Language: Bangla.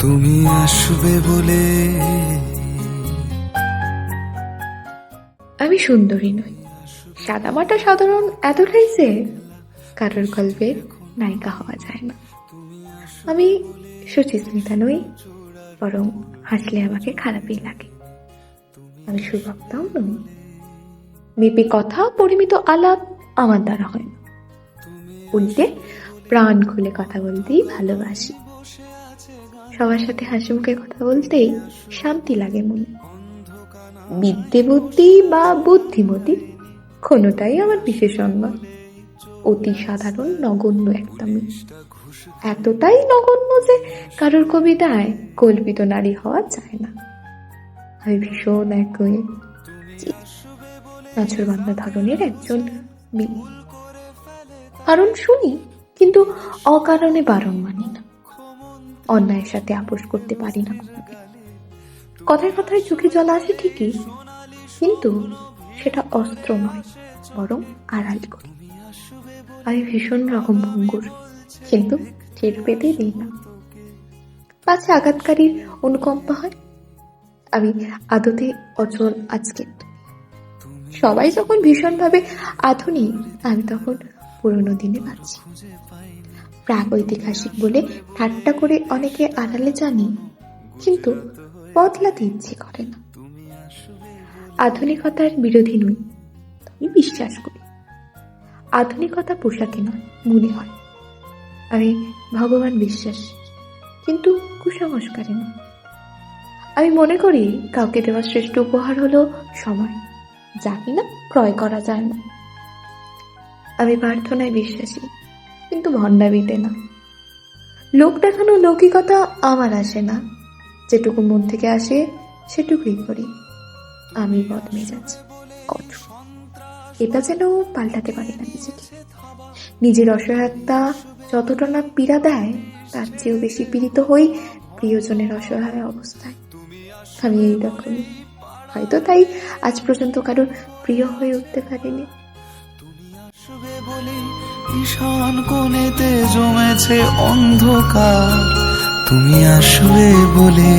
তুমি আসবে বলে। আমি সুন্দরী নই। সাদামাটা সাধারণ এতটাই যে কারোর গল্পের নায়িকা হওয়া যায় না। আমি সুচিস্মিতা নই, বরং হাসলে আমাকে খারাপই লাগে। আমি সুভক্তাও নই। মেপে কথা, পরিমিত আলাপ আমার দ্বারা হয় না। উল্টে প্রাণ খুলে কথা বলতেই ভালোবাসি। সবার সাথে হাসি মুখে কথা বলতেই শান্তি লাগে মনে। বিদ্যে বুদ্ধি বা বুদ্ধিমতী কোনোটাই আমার বিশেষণ নয়। অতি সাধারণ নগণ্য একটা মেয়ে। এতটাই নগণ্য যে কারোর কবিতায় কল্পিত নারী হওয়া যায় না। আমি ভীষণ এক নাচরবান্ধা ধরনের একজন মেয়ে। কারণ শুনি, কিন্তু অকারণে বারণ মানি না। অন্যায়ের সাথে আপোষ করতে পারি না কথায় কথায় চোখে জল আসে ঠিকই, কিন্তু সেটা অস্ত্র নয়, বরং আড়াল করি। আমি ভীষণ রকম ভঙ্গুর, কিন্তু টের পেতে দিই না। পাছে আঘাতকারীর অনুকম্পা হয়। আমি আদতে অচল আজকে। সবাই যখন ভীষণভাবে আধুনিক, আমি তখন পুরনো দিনে বাঁচি প্রাগ ঐতিহাসিক বলে ঠাট্টা করে অনেকে আড়ালে জানি, কিন্তু বদলাতে ইচ্ছে করে না। আধুনিকতার বিরোধী নই তবে বিশ্বাস করি। আধুনিকতা পোশাকে নয়, মনে হয়। আমি ভগবান বিশ্বাস, কিন্তু কুসংস্কারে নয় আমি মনে করি কাউকে দেওয়া শ্রেষ্ঠ উপহার হলো সময়, যা কিনা ক্রয় করা যায় না। আমি প্রার্থনায় বিশ্বাসী, কিন্তু ভণ্ডামিতে না। লোক দেখানো লৌকিকতা আমার আসে না। যেটুকু মন থেকে আসে, সেটুকুই করি। আমি বদমেজাজ কঠোর। এটা যেন পাল্টাতে পারি না নিজেকে। নিজের অসহায়তা যতটা না পীড়া দেয়, তার চেয়েও বেশি পীড়িত হই প্রিয়জনের অসহায় অবস্থায়। আমি এই রকম হয়তো তাই আজ পর্যন্ত কারোর প্রিয় হয়ে উঠতে পারিনি। ঈশান কোণেতে জমেছে অন্ধকার তুমি আসবে বলে